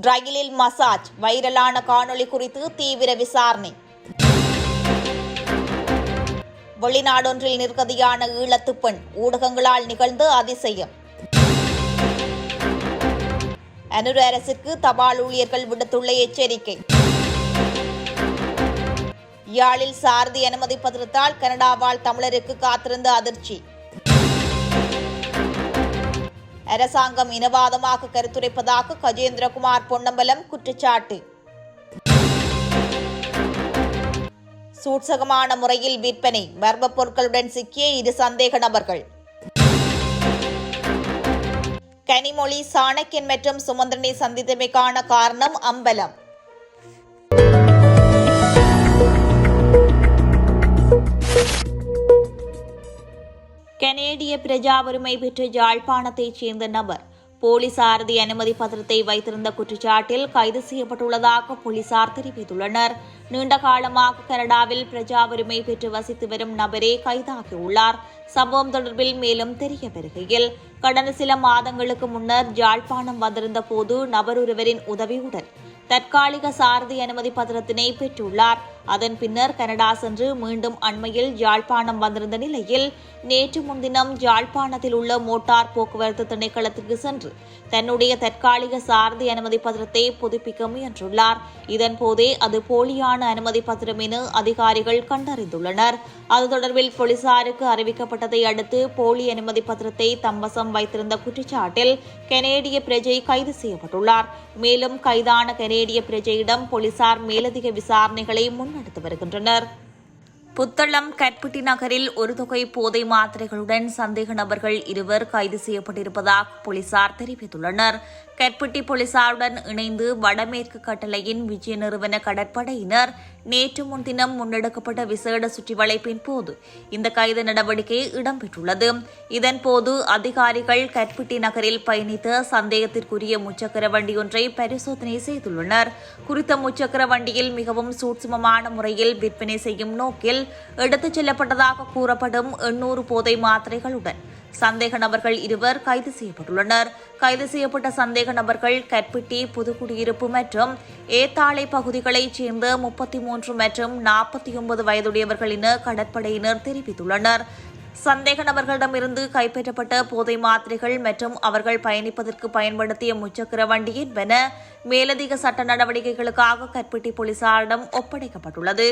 ரயிலில் மசாஜ் வைரலான காணொளி குறித்து தீவிர விசாரணை. வெளிநாடொன்றில் நிர்கதியான ஈழத்து பெண் ஊடகங்களால் நிகழ்ந்த அதிசயம். அனுர அரசுக்கு தபால் ஊழியர்கள் விடுத்துள்ள எச்சரிக்கை. யாழில் சாரதி அனுமதி பத்திரத்தால் கனடாவால் தமிழருக்கு காத்திருந்த அதிர்ச்சி. அரசாங்கம் இனவாதமாக கருத்துரைப்பதாக கஜேந்திரகுமார் பொன்னம்பலம் குற்றச்சாட்டு. சூட்சகமான முறையில் விற்பனை மர்ம பொருட்களுடன் சிக்கிய இரு சந்தேக நபர்கள். கனிமொழி சாணக்கியன் மற்றும் சுமந்திரனை சந்தித்தமைக்கான காரணம் அம்பலம். கனேடிய பிரஜா உரிமை பெற்ற யாழ்ப்பாணத்தைச் சேர்ந்த நபர். போலீசாரதி அனுமதி பத்திரத்தை வைத்திருந்த குற்றச்சாட்டில் கைது செய்யப்பட்டுள்ளதாக போலீசார் தெரிவித்துள்ளனர். நீண்ட காலமாக கனடாவில் பிரஜா உரிமை பெற்று வசித்து வரும் நபரே கைதாகியுள்ளார். சம்பவம் தொடர்பில் மேலும் தெரிய வருகையில் கடந்த சில மாதங்களுக்கு முன்னர் யாழ்ப்பாணம் வந்திருந்த போது நபர் ஒருவரின் உதவியுடன் தற்காலிக சாரதி அனுமதி பத்திரத்தினை பெற்றுள்ளார். அதன் பின்னர் கனடா சென்று மீண்டும் அண்மையில் யாழ்ப்பாணம் வந்திருந்த நிலையில் நேற்று முன்தினம் யாழ்ப்பாணத்தில் உள்ள மோட்டார் போக்குவரத்து திணைக்களத்திற்கு சென்று தன்னுடைய தற்காலிக சாரதி அனுமதி பத்திரத்தை புதுப்பிக்க முயன்றுள்ளார். இதன்போதே அது போலியான அனுமதி பத்திரம் என அதிகாரிகள் கண்டறிந்துள்ளனர். அது தொடர்பில் போலீசாருக்கு அறிவிக்கப்பட்டதை அடுத்து போலி அனுமதி பத்திரத்தை தம்பசம் வைத்திருந்த குற்றச்சாட்டில் கனேடிய பிரஜை கைது செய்யப்பட்டுள்ளார். மேலும் கைதான கனேடிய பிரஜையிடம் போலீசார் மேலதிக விசாரணைகளை முன் நடத்தி வருகின்றனர். புத்தளம் கட்புட்டி நகரில் ஒரு தொகை போதை மாத்திரைகளுடன் சந்தேக நபர்கள் இருவர் கைது செய்யப்பட்டிருப்பதாக போலீசார் தெரிவித்துள்ளனர். கட்புட்டி போலீசாருடன் இணைந்து வடமேற்கு கட்டளையின் விஜய நிறுவன கடற்படையினர் நேற்று முன்தினம் முன்னெடுக்கப்பட்ட விசேட சுற்றிவளைப்பின் போது இந்த கைது நடவடிக்கை இடம்பெற்றுள்ளது. இதன்போது அதிகாரிகள் கட்பிட்டி நகரில் பயணித்த சந்தேகத்திற்குரிய முச்சக்கர வண்டி ஒன்றை பரிசோதனை செய்துள்ளனர். குறித்த முச்சக்கர வண்டியில் மிகவும் சூட்சுமமான முறையில் விற்பனை செய்யும் நோக்கில் எடுத்துச் செல்லப்பட்டதாக கூறப்படும் எண்ணூறு போதை மாத்திரைகளுடன் சந்தேக நபர்கள் இருவர் கைது செய்யப்பட்டுள்ளனர். கைது செய்யப்பட்ட சந்தேக நபர்கள் கற்பிட்டி புதுக்குடியிருப்பு மற்றும் ஏத்தாளை பகுதிகளைச் சேர்ந்த முப்பத்தி மூன்று மற்றும் நாற்பத்தி ஒன்பது வயதுடையவர்கள் என கடற்படையினர் தெரிவித்துள்ளனர். சந்தேக நபர்களிடமிருந்து கைப்பற்றப்பட்ட போதை மாத்திரைகள் மற்றும் அவர்கள் பயணிப்பதற்கு பயன்படுத்திய முச்சக்கர வண்டி என்பன மேலதிக சட்ட நடவடிக்கைகளுக்காக கற்பிட்டி போலீசாரிடம் ஒப்படைக்கப்பட்டுள்ளது.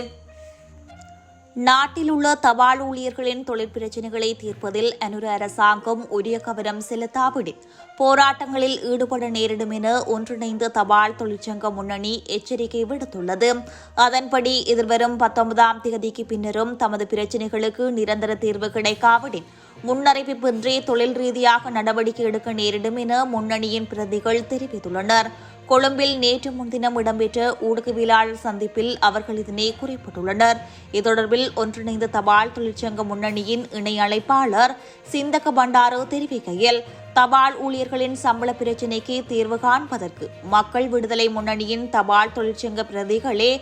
நாட்டில் உள்ள தபால் ஊழியர்களின் தொழிற்பிரச்சினைகளை தீர்ப்பதில் அனுர அரசாங்கம் உரிய கவனம் செலுத்தாவிடி. போராட்டங்களில் ஈடுபட நேரிடும் என ஒன்றிணைந்த தபால் தொழிற்சங்க முன்னணி எச்சரிக்கை விடுத்துள்ளது. அதன்படி எதிர்வரும் பத்தொன்பதாம் தேதிக்கு பின்னரும் தமது பிரச்சினைகளுக்கு நிரந்தர தீர்வு கிடைக்காவிடில் முன்னறிவிப்பின்றி தொழில் ரீதியாக நடவடிக்கை எடுக்க நேரிடும் என முன்னணியின் பிரதிகள் தெரிவித்துள்ளனர். கொழும்பில் நேற்று முன்தினம் இடம்பெற்ற ஊடகவியலாளர் சந்திப்பில் அவர்கள் இதனை குறிப்பிட்டுள்ளனர். இது தொடர்பில் ஒன்றிணைந்த தபால் தொழிற்சங்க முன்னணியின் இணை அழைப்பாளர் சிந்தக பண்டாரோ தெரிவிக்கையில் தபால் ஊழியர்களின் சம்பள பிரச்சினைக்கு தீர்வு காண்பதற்கு மக்கள் விடுதலை முன்னணியின் தபால் தொழிற்சங்க பிரதிகளே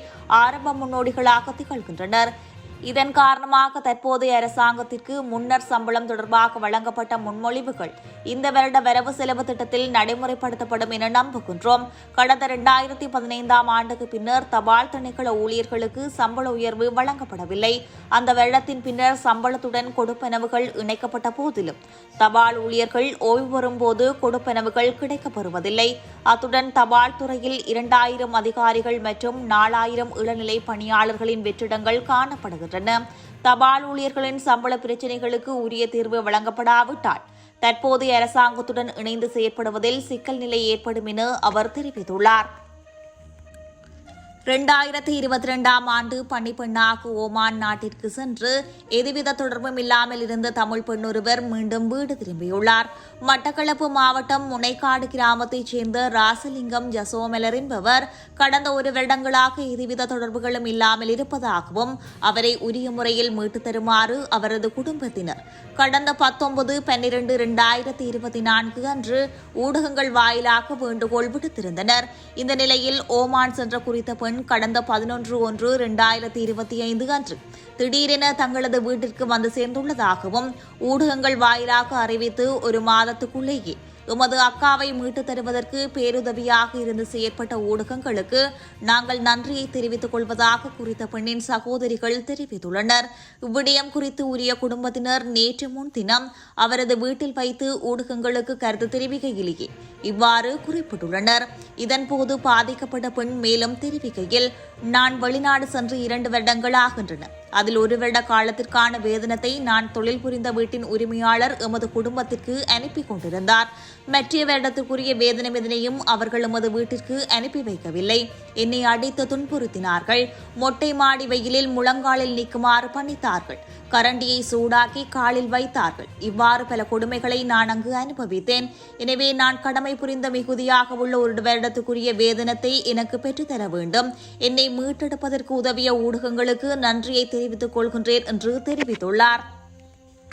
ஆரம்ப முன்னோடிகளாக திகழ்கின்றனர். இதன் காரணமாக தற்போதைய அரசாங்கத்திற்கு முன்னர் சம்பளம் தொடர்பாக வழங்கப்பட்ட முன்மொழிவுகள் இந்த வருட வரவு செலவு திட்டத்தில் நடைமுறைப்படுத்தப்படும் என நம்புகின்றோம். கடந்த இரண்டாயிரத்தி பதினைந்தாம் ஆண்டுக்கு பின்னர் தபால் திணைக்கள ஊழியர்களுக்கு சம்பள உயர்வு வழங்கப்படவில்லை. அந்த வருடத்தின் பின்னர் சம்பளத்துடன் கொடுப்பனவுகள் இணைக்கப்பட்ட போதிலும் தபால் ஊழியர்கள் ஓய்வு பெறும்போது கொடுப்பனவுகள் கிடைக்கப்பெறுவதில்லை. அத்துடன் தபால் துறையில் இரண்டாயிரம் அதிகாரிகள் மற்றும் நாலாயிரம் இளநிலை பணியாளர்களின் வெற்றிடங்கள் காணப்படுகின்றன. தபால் ஊழியர்களின் சம்பள பிரச்சினைகளுக்கு உரிய தீர்வு வழங்கப்படாவிட்டால் தற்போதைய அரசாங்கத்துடன் இணைந்து செயற்படுவதில் சிக்கல் நிலை ஏற்படும் என அவர் தெரிவித்துள்ளார். ரெண்டாயிரத்தி இருபத்தி ரெண்டாம் ஆண்டு பணிப்பெண்ணாக ஓமான் நாட்டிற்கு சென்று எதுவித தொடர்பும் இல்லாமல் இருந்த தமிழ் பெண்ணொருவர் மீண்டும் வீடு திரும்பியுள்ளார். மட்டக்களப்பு மாவட்டம் முனைக்காடு கிராமத்தைச் சேர்ந்த ராசலிங்கம் ஜசோமலர் என்பவர் கடந்த ஒரு வருடங்களாக எதுவித தொடர்புகளும் இல்லாமல் இருப்பதாகவும் அவரை உரிய முறையில் மீட்டு தருமாறு அவரது குடும்பத்தினர். கடந்த பத்தொன்பது பன்னிரண்டு இரண்டாயிரத்தி இருபத்தி நான்கு அன்று ஊடகங்கள் வாயிலாக வேண்டுகோள் விடுத்திருந்தனர். இந்த நிலையில் ஓமான் சென்ற குறித்த பெண் கடந்த பதினொன்று ஒன்று இரண்டாயிரத்தி இருபத்தி ஐந்து அன்று திடீரென தங்களது வீட்டிற்கு வந்து சேர்ந்துள்ளதாகவும் ஊடகங்கள் வாயிலாக அறிவித்து ஒரு மாதத்துக்குள்ளேயே உமது அக்காவை மீட்டுத் தருவதற்கு பேருதவியாக இருந்து செயற்பட்ட ஊடகங்களுக்கு நாங்கள் நன்றியை தெரிவித்துக் கொள்வதாக குறித்த பெண்ணின் சகோதரிகள் தெரிவித்துள்ளனர். இவ்விடயம் குறித்து உரிய குடும்பத்தினர் நேற்று முன்தினம் அவரது வீட்டில் வைத்து ஊடகங்களுக்கு கருத்து தெரிவிக்கையிலேயே இவ்வாறு குறிப்பிட்டுள்ளனர். இதன்போது பாதிக்கப்பட்ட பெண் மேலும் தெரிவிக்கையில் நான் வெளிநாடு சென்று இரண்டு வருடங்கள் ஆகின்றன அதில் ஒரு வருட காலத்திற்கான வேதனத்தை நான் தொழில் புரிந்த வீட்டின் உரிமையாளர் எமது குடும்பத்திற்கு அனுப்பி கொண்டிருந்தார். மற்ற வருடத்திற்குரிய வேதனம் எதனையும் அவர்கள் எமது வீட்டிற்கு அனுப்பி வைக்கவில்லை. என்னை அடித்து துன்புறுத்தினார்கள். மொட்டை மாடி வெயிலில் முழங்காலில் நிற்குமாறு பணித்தார்கள். கரண்டியை சூடாக்கி காலில் வைத்தார்கள். இவ்வாறு பல கொடுமைகளை நான் அங்கு அனுபவித்தேன். எனவே நான் கடமை புரிந்த மிகுதியாக உள்ள ஒரு வருடத்துக்குரிய வேதனத்தை எனக்கு பெற்றுத்தர வேண்டும். என்னை மீட்டெடுப்பதற்கு உதவிய ஊடகங்களுக்கு நன்றியை தெரிவித்துக் கொள்கின்றேன் என்று தெரிவித்துள்ளார்.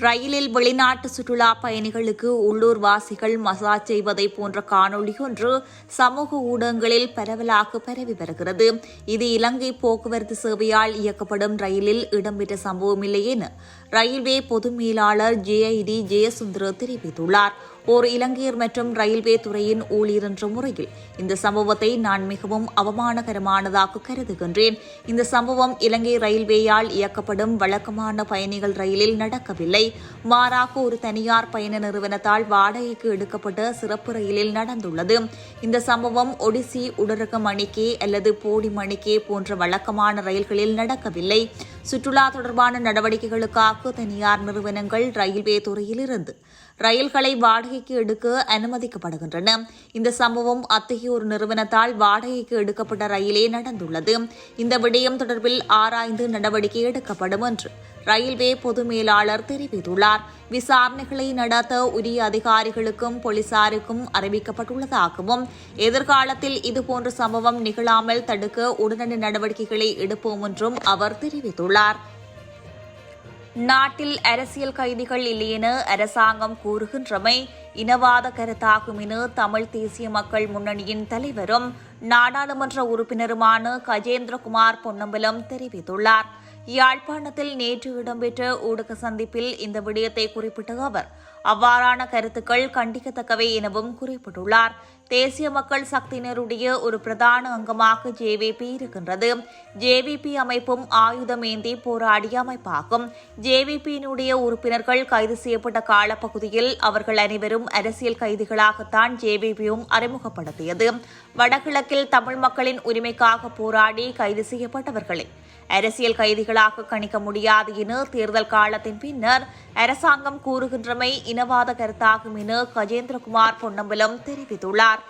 ரயிலில் வெளிநாட்டு சுற்றுலா பயணிகளுக்கு உள்ளூர் வாசிகள் மசாஜ் செய்வதை போன்ற காணொளி ஒன்று சமூக ஊடகங்களில் பரவலாக பரவி வருகிறது. இது இலங்கை போக்குவரத்து சேவையால் இயக்கப்படும் ரயிலில் இடம்பெற்ற சம்பவமில்லை என ரயில்வே பொது மேலாளர் ஜேஐடி ஜெயசுந்தர தெரிவித்துள்ளார். ஓர் இலங்கையர் மற்றும் ரயில்வே துறையின் ஊழியர் என்ற முறையில் இந்த சம்பவத்தை நான் மிகவும் அவமானகரமானதாக கருதுகின்றேன். இந்த சம்பவம் இலங்கை ரயில்வேயால் இயக்கப்படும் வழக்கமான பயணிகள் ரயிலில் நடக்கவில்லை. மாறாக ஒரு தனியார் பயண நிறுவனத்தால் வாடகைக்கு எடுக்கப்பட்ட சிறப்பு ரயிலில் நடந்துள்ளது. இந்த சம்பவம் ஒடிசி உடரக மணிக்கே அல்லது போடி மணிக்கே போன்ற வழக்கமான ரயில்களில் நடக்கவில்லை. சுற்றுலா தொடர்பான நடவடிக்கைகளுக்காக தனியார் நிறுவனங்கள் ரயில்வே துறையிலிருந்து ரயில்களை வாடகைக்கு எடுக்க அனுமதிக்கப்படுகின்றன. இந்த சம்பவம் அத்தகைய ஒரு நிறுவனத்தால் வாடகைக்கு எடுக்கப்பட்ட ரயிலே நடந்துள்ளது. இந்த விடயம் தொடர்பில் ஆராய்ந்து நடவடிக்கை எடுக்கப்படும் என்று ரயில்வே பொது மேலாளர் தெரிவித்துள்ளார். விசாரணைகளை நடத்த உரிய அதிகாரிகளுக்கும் போலீசாருக்கும் அறிவிக்கப்பட்டுள்ளதாகவும் எதிர்காலத்தில் இதுபோன்ற சம்பவம் நிகழாமல் தடுக்க உடனடி நடவடிக்கைகளை எடுப்போம் என்றும் அவர் தெரிவித்துள்ளார். நாட்டில் அரசியல் கைதிகள் இல்லையென அரசாங்கம் கூறுகின்றமை இனவாத கருத்தாகும் என தமிழ் தேசிய மக்கள் முன்னணியின் தலைவரும் நாடாளுமன்ற உறுப்பினருமான கஜேந்திரகுமார் பொன்னம்பலம் தெரிவித்துள்ளார். யாழ்ப்பாணத்தில் நேற்று இடம்பெற்ற ஊடக சந்திப்பில் இந்த விடயத்தை குறிப்பிட்ட அவர் அவ்வாறான கருத்துக்கள் கண்டிக்கத்தக்கவை எனவும் குறிப்பிட்டுள்ளார். தேசிய மக்கள் சக்தியினருடைய ஒரு பிரதான அங்கமாக ஜேவிபி இருக்கின்றது. ஜேவிபி அமைப்பும் ஆயுதம் ஏந்தி போராடிய அமைப்பாகும். ஜேவிபியினுடைய உறுப்பினர்கள் கைது செய்யப்பட்ட காலப்பகுதியில் அவர்கள் அனைவரும் அரசியல் கைதிகளாகத்தான் ஜேவிபியும் அறிமுகப்படுத்தியது. வடகிழக்கில் தமிழ் மக்களின் உரிமைக்காக போராடி கைது செய்யப்பட்டவர்களே. அரசியல் கைதிகளாக கணிக்க முடியாது என தேர்தல் காலத்தின் பின்னர் அரசாங்கம் கூறுகின்றமை இனவாத கருத்தாகும் என கஜேந்திரகுமார் பொன்னம்பலம் தெரிவித்துள்ளார்.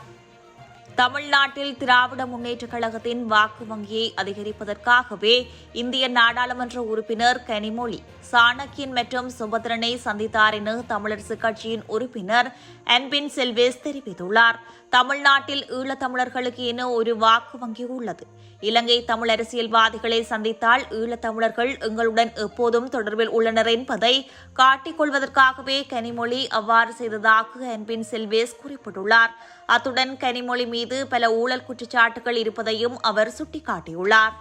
தமிழ்நாட்டில் திராவிட முன்னேற்றக் கழகத்தின் வாக்கு வங்கியை அதிகரிப்பதற்காகவே இந்திய நாடாளுமன்ற உறுப்பினர் கனிமொழி சாணக்கியன் மற்றும் சுபத்ரனை சந்தித்தார் என தமிழரசுக் கட்சியின் உறுப்பினர் அன்பின் செல்வேஸ் தெரிவித்துள்ளார். தமிழ்நாட்டில் ஈழத்தமிழர்களுக்கு என ஒரு வாக்கு வங்கி உள்ளது. இலங்கை தமிழ் அரசியல்வாதிகளை சந்தித்தால் ஈழத்தமிழர்கள் எங்களுடன் எப்போதும் தொடர்பில் உள்ளனர் என்பதை காட்டிக்கொள்வதற்காகவே கனிமொழி அவ்வாறு செய்ததாக அன்பின் செல்வேஸ் குறிப்பிட்டுள்ளார். அத்துடன் கனிமொழி மீது பல ஊழல் குற்றச்சாட்டுகள் இருப்பதையும் அவர் சுட்டிக்காட்டியுள்ளார்.